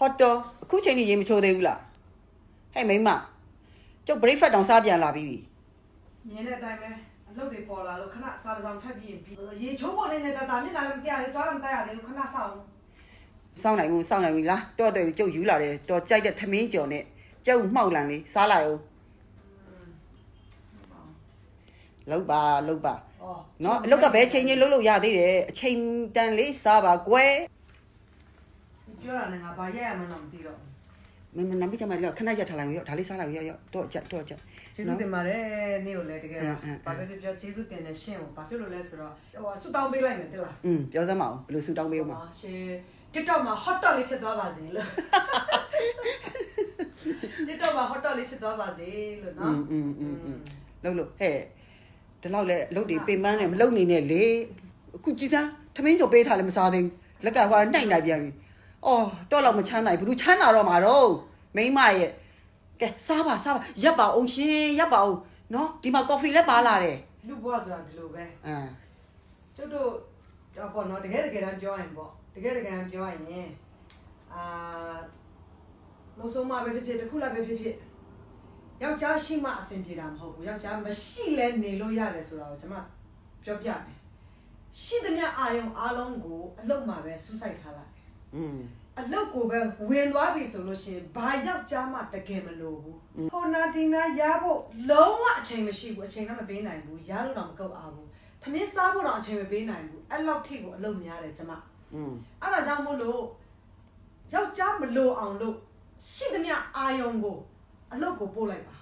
ဟော့တော်အခုချိန်ကြီးရေမချိုးသေးဘူးလားဟဲ့မိန်းမကျုပ် breakfast တောင်စားပြန်လာပြီမြင်တဲ့အတိုင်းပဲအလုပ်တွေပေါ်လာလို့ခဏစားတစ်စောင်ထပ်ပြီးရင်ပြီးရေချိုးပေါ်နေတဲ့တာမျက်နှာလည်းမတရားဘူးသွားလည်းမတရားသေးဘူးခဏစောင့်စောင်းနိုင်ဘူးစောင်းနိုင်ပြီလားတော့တော့ကျုပ်ယူလာတယ်တော်ကြိုက်တဲ့ထမင်းကြော်နဲ့ကျုပ်မှောက်လန်လေးစားလိုက်အောင်လောက်ပါလောက်ပါဩနော်အလုတ်ကဘယ်ချိန်ချင်းလှုပ်လို့ရသေးတယ်အချိန်တန်လေးစားပါကွယ် ပြောတာနဲ့ငါဘာရက်ရမှန်းတော့မသိတော့ မင်းမနမကြမှာတော့ခဏရက်ထားလိုက်ရောဒါလေးစားလိုက်ရောရောတော့အချက်တော့အချက် ကျေးဇူးတင်ပါတယ်နေ့ကိုလည်းတကယ် အင်းအင်း ဘာပဲပြောကျေးဇူးတင်တဲ့ရှင့်ကိုဘာဖြစ်လို့လဲဆိုတော့ဟိုဆူတောင်းပေးလိုက်မယ်တိလား อืมပြောစမ်းမအောင်ဘယ်လိုဆူတောင်းပေးအောင်မ ရှင် TikTok မှာ hot dog လေးဖြစ်သွားပါစေလို့ TikTok မှာ hot dog လေးဖြစ်သွားပါစေလို့ อื နော် มอืมอืมอืมလှုပ်လို့ဟဲ့ဒီလောက်လဲအလုတ်တွေပင်ပန်းနေမလှုပ်နေနဲ့လေအခုကြည်စမ်းထမင်းကြော်ပေးထားလည်းမစားသေးဘူးလက်ကဟိုနှိုက်နိုင်ပြန်ပြီ အော်တော့လောက်မချမ်းနိုင်ဘူးချမ်းသာတော့မှာတော့မိမရဲ့ကဲစားပါစားပါရက်ပါအောင်ရှင်ရက်ပါအောင်နော်ဒီမှာကော်ဖီလည်းပါလာတယ်လူဘွားဆိုတာဒီလိုပဲအမ်ကျုပ်တို့တော့ပေါ့နော်တကယ်တကယ်တမ်းပြောရင်ပေါ့တကယ်တကယ်တမ်းပြောရင်အာမဆုံးမပဲဖြစ်ဖြစ်တစ်ခုလည်းပဲဖြစ်ဖြစ်ယောက်ျားရှိမှအဆင်ပြေတာမဟုတ်ဘူးယောက်ျားမရှိလဲနေလို့ရတယ်ဆိုတာကိုကျွန်မပြောပြမယ်ရှိသမျှအာယုံအားလုံးကိုအလုတ်မှာပဲစူးစိုက်ထားလိုက် อืม အလုတ်ကိုပဲဝင်သွားပြီဆိုလို့ရှိရင်ဘာယောက်ျားမှတကယ်မလိုဘူးဟိုနာဒီနာရဖို့လုံးဝအချိန်မရှိဘူးအချိန်ကမပေးနိုင်ဘူးရလို့တော့မကုတ်အားဘူးသမင်းစားဖို့တော့အချိန်မပေးနိုင်ဘူးအဲ့လောက်ထိကိုအလုတ်များတယ်ကျမ อืม အဲ့ဒါကြောင့်မို့လို့ယောက်ျားမလိုအောင်လို့ရှိသမျှအာယုံကိုအလုတ်ကိုပို့လိုက်ပါ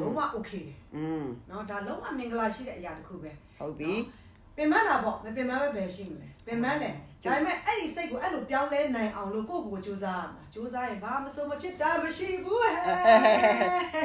လုံးဝ okay တယ် อืม เนาะဒါလုံးဝမင်္ဂလာရှိတဲ့အရာတစ်ခုပဲ ဟုတ်ပြီ ပင်မတာပေါ့မပင်မပဲပဲရှိမလဲပင်မတယ်ဒါပေမဲ့အဲ့ဒီစိတ်ကိုအဲ့လိုပြောင်းလဲနိုင်အောင်လို့ကိုယ့်ကိုယ်ကိုစူးစမ်းရမှာစူးစမ်းရင်ဘာမစိုးမဖြစ်တာမရှိဘူးဟဲ့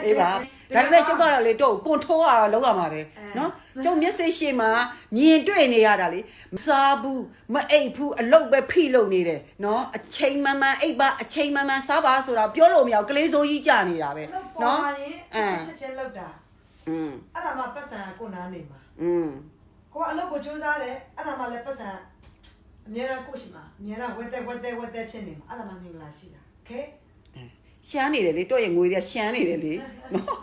အေးပါဒါပေမဲ့ကျုပ်ကတော့လေတော့ကွန်ထရိုးရတော့လောက်ရမှာပဲ အဲ နော်ကျုပ်မျက်စိရှိမှာမြင်တွေ့နေရတာလေမစားဘူးမအိပ်ဘူးအလုတ်ပဲဖိလုံနေတယ်နော်အချိန်မှန်မှန်အိပ်ပါအချိန်မှန်မှန်စားပါဆိုတာပြောလို့မရဘူးကလေးစိုးကြီးကြာနေတာပဲ နော် နော် ရင် အဲ ချက်ချင်းလောက်တာ อืม အဲ့ဒါမှပတ်စံကိုနားနေမှာ อืม ကိုကအလုပ်ကိုစူးစမ်းတယ်အဲ့ဒါမှလည်းပတ်စံအများအားကိုရှိမှာအများအားဝက်တဲ့ဝက်တဲ့ဝက်တဲ့ဖြစ်နေမှာအဲ့ဒါမှမင်္ဂလာရှိတာโอเค ရှမ်းနေတယ်လေတော့ရဲ့ငွေတွေကရှမ်းနေတယ်လေနော်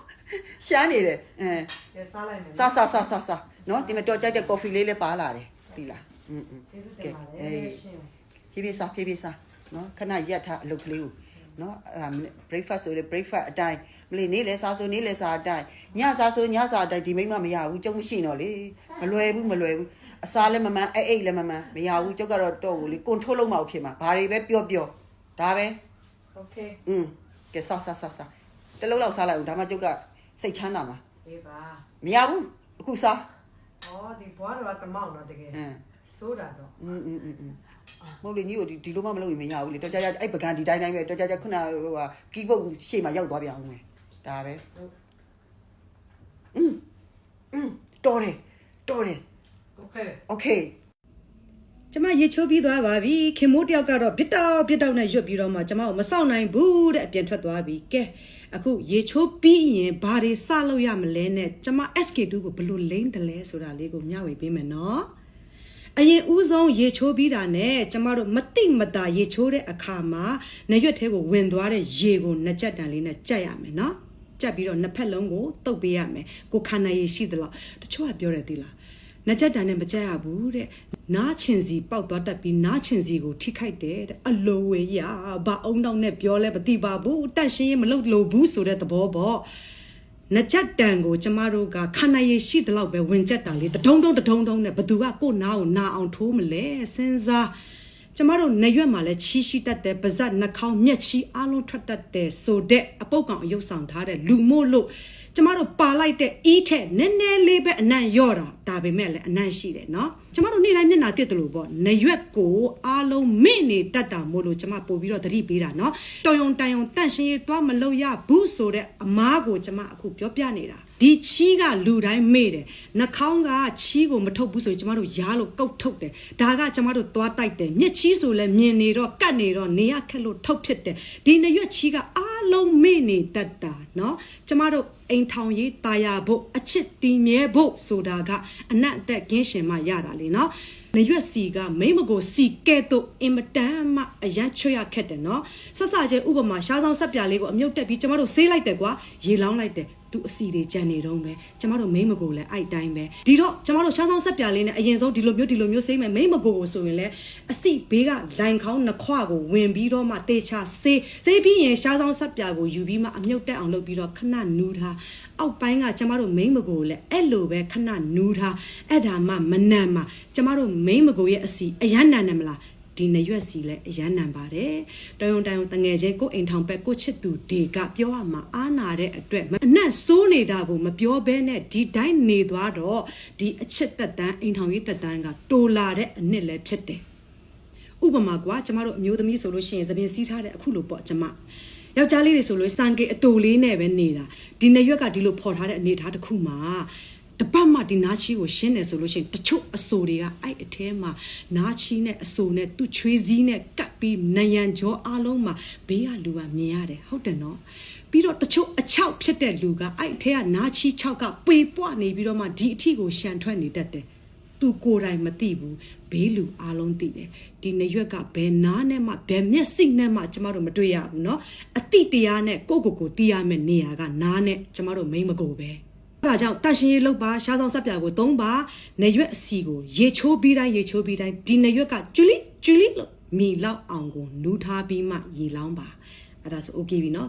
ရှမ်းနေတယ်အဲ ကဲစားလိုက်မယ် စားစားစားစားစားနော်ဒီမှာတော့ကြိုက်တဲ့ကော်ဖီလေးလည်းပါလာတယ်ဒီလားอืมอืม ကျေးဇူးတင်ပါတယ်ရှင် ဖြည်းဖြည်းစားဖြည်းဖြည်းစားနော်ခဏရက်ထားအလုပ်ကလေးကိုနော်အဲ့ဒါ breakfast ဆိုလေ breakfast အတိုင်း မလေးနေ့လဲစားဆိုနေ့လဲစားအတိုင်းညစားဆိုညစားအတိုင်းဒီမိမမရဘူးကျုပ်မရှိတော့လေမလွယ်ဘူးမလွယ်ဘူးအစားလည်းမမှန်အိတ်အိတ်လည်းမမှန်မရဘူးကျုပ်ကတော့တော့ကိုလေ control လုပ်မှဖြစ်မှာဘာတွေပဲပြောပြောဒါပဲ โอเค อืมကဲစားစားစားစားတလုံးလောက်စားလိုက်အောင်ဒါမှကျုပ်ကစိတ်ချမ်းသာမှာ ဒီပါ မရဘူးအခုစား ဩဒီဘွားတော်ကတမောင်းတော့တကယ် အင်း စိုးတာတော့ อืมอืมอืมอืมမဟုတ်လေညီကိုဒီဒီလိုမှမလုပ်ရင်မရဘူးလေတော်ကြကြအဲ့ပကံဒီတိုင်းတိုင်းပဲတော်ကြကြခုနဟိုဟာကီးဘုတ်ရှေ့မှာရောက်သွားပြန်အောင်မယ် ဒါပဲอืมอืมတော်တယ်တော်တယ် โอเค โอเค ကျမရေချိုးပြီးသွားပါပြီခင်မိုးတယောက်ကတော့ဘစ်တောက်ဘစ်တောက်နဲ့ရွတ်ပြီးတော့မှကျမကိုမစောင့်နိုင်ဘူးတဲ့အပြင်ထွက်သွားပြီကဲအခုရေချိုးပြီးရင်ဘာတွေစလုပ်ရမလဲနဲ့ကျမ SK2 ကိုဘယ်လို့လိမ့်တယ်လဲဆိုတာလေးကိုမျှဝေပေးမယ်နော်အရင်ဦးဆုံးရေချိုးပြီးတာနဲ့ကျမတို့မတိမတာရေချိုးတဲ့အခါမှာနရွက်ထဲကိုဝင်သွားတဲ့ရေကိုနှစ်ကြက်တန်လေးနဲ့ကြက်ရမယ်နော် ကြက်ပြီးတော့နှစ်ဖက်လုံးကိုတုပ်ပေးရမယ်ကိုခန္ဓာရည်ရှိသလောက်တချို့ကပြောတယ်သီလားနှကြက်တန်နဲ့မကြက်ရဘူးတဲ့နားချင်စီပေါက်သွားတတ်ပြီးနားချင်စီကိုထိခိုက်တယ်တဲ့အလိုဝေးရဘာအုံတော့နဲ့ပြောလဲမသိပါဘူးတန့်ရှင်းရင်မလုပ်လို့ဘူးဆိုတဲ့သဘောပေါ့နှကြက်တန်ကိုကျမတို့ကခန္ဓာရည်ရှိသလောက်ပဲဝင်ကြက်တာလေတထုံထုံတထုံထုံနဲ့ဘသူကကိုယ်နာကိုနာအောင်ထိုးမလဲစဉ်းစား ကျမတို့နရွက်မှာလည်းချီးရှိတတ်တယ်ပါဇက်နှာခေါင်းမျက်ချီအလုံးထွက်တတ်တယ်ဆိုတဲ့အပုတ်ကောင်အယုတ်ဆောင်ထားတဲ့လူမို့လို့ကျမတို့ပါလိုက်တဲ့အီးထက်နည်းနည်းလေးပဲအနံ့ရော့တာဒါပေမဲ့လည်းအနံ့ရှိတယ်နော်ကျမတို့နေ့တိုင်းမျက်နာတက်တယ်လို့ပေါ့နရွက်ကိုအလုံးမေ့နေတတ်တာမို့လို့ကျမပို့ပြီးတော့သတိပေးတာနော်တော်ယုံတန်ယုံတန့်ရှင်းရေးသွားမလို့ရဘူးဆိုတဲ့အမားကိုကျမအခုပြောပြနေတာ ဒီချီးကလူတိုင်းမေ့တယ်နှာခေါင်းကချီးကိုမထုတ်ဘူးဆိုရင်ကျမတို့ရားလို့ကုတ်ထုတ်တယ်ဒါကကျမတို့သွားတိုက်တယ်မျက်ချီးဆိုလည်းမြင်နေတော့ကတ်နေတော့နေရခက်လို့ထုတ်ဖြစ်တယ်ဒီနရွက်ချီးကအားလုံးမေ့နေတတ်တာเนาะကျမတို့အိမ်ထောင်ရေးตายရဖို့အချစ်တီမြဲဖို့ဆိုတာကအနတ်အသက်ကင်းရှင်မှရတာလေเนาะ နရွက်စီကမိမကိုစီကဲ့သို့အင်မတန်မှအရန်ချွတ်ရခက်တယ်နော်ဆက်စချင်းဥပမာရှားဆောင်ဆက်ပြလေးကိုအမြုပ်တက်ပြီးကျမတို့ဆေးလိုက်တယ်ကွာရေလောင်းလိုက်တယ် သူအစီတွေကြံနေတော့ပဲကျမတို့မိမကိုလည်းအဲ့တိုင်းပဲဒီတော့ကျမတို့ရှားဆောင်ဆက်ပြလေးနဲ့အရင်ဆုံးဒီလိုမျိုးဒီလိုမျိုးဆေးမယ်မိမကိုကိုဆိုရင်လည်းအစီဘေးကလိုင်ခေါင်းနှခွကိုဝင်ပြီးတော့မှတေချာဆေးဆေးပြီးရင်ရှားဆောင်ဆက်ပြကိုယူပြီးမှအမြုပ်တက်အောင်လုပ်ပြီးတော့ခဏနူးထားအောက်ပိုင်းကကျမတို့မိမကိုလည်းအဲ့လိုပဲခဏနူးထားအဲ့ဒါမှမနန်မှကျမတို့မိမကိုရဲ့အစီအရန်နန်တယ်မလားဒီနရွက်စီလဲအရန်နံပါတယ်တယုံတယုံတငယ်ချင်းကိုအိမ်ထောင်ဘက်ကိုချစ်သူတွေကပြောရမှာအားနာတဲ့အတွက်မအ နက်စိုးနေတာကိုမပြောဘဲနဲ့ဒီတိုင်းနေသွားတော့ဒီအချစ်သက်တမ်းအိမ်ထောင်ရေးသက်တမ်းကတိုလာတဲ့အနှစ်လည်းဖြစ်တယ်ဥပမာကွာကျမတို့အမျိုးသမီးဆိုလို့ရှိရင်သပင်စီးထားတဲ့အခုလိုပေါ့ကျမယောက်ျားလေးတွေဆိုလို့စံကေအတူလေးနဲ့ပဲနေတာဒီနရွက်ကဒီလိုဖော်ထားတဲ့အနေအထားတစ်ခုမှာ တပတ်မှဒီနာချီကိုရှင်းတယ်ဆိုလို့ရှိရင်တချို့အဆိုတွေကအဲ့အထဲမှာနာချီနဲ့အဆိုနဲ့သူ့ချွေးစည်းနဲ့ကပ်ပြီးနယံကြောအားလုံးမှာဘေးကလူကမြင်ရတယ်ဟုတ်တယ်နော်ပြီးတော့တချို့အချောက်ဖြစ်တဲ့လူကအဲ့အထဲကနာချီချောက်ကပေပွနေပြီးတော့မှဒီအထီကိုရှန်ထွက်နေတတ်တယ်သူကိုယ်တိုင်မသိဘူးဘေးလူအားလုံးသိတယ်ဒီနရွက်ကဘယ်နားနဲ့မှဘယ်မျက်စိနဲ့မှကျမတို့မတွေ့ရဘူးเนาะအတိတရားနဲ့ကိုယ့်ကိုယ်ကိုတီးရမယ့်နေရာကနားနဲ့ကျမတို့မိမ့်မကိုပဲ အဲ ဒါကြောင့်တန့်ရှင်ရေးလုပ်ပါရှားဆောင်ဆက်ပြာကိုသုံးပါနေရွက်အစီကိုရေချိုးပြီးတိုင်းရေချိုးပြီးတိုင်းဒီနေရွက်ကကျူလီကျူလီလို့မီလောက်အောင်ကိုနူးထားပြီးမှရေလောင်းပါအဲ့ဒါဆို okay ပြီနော်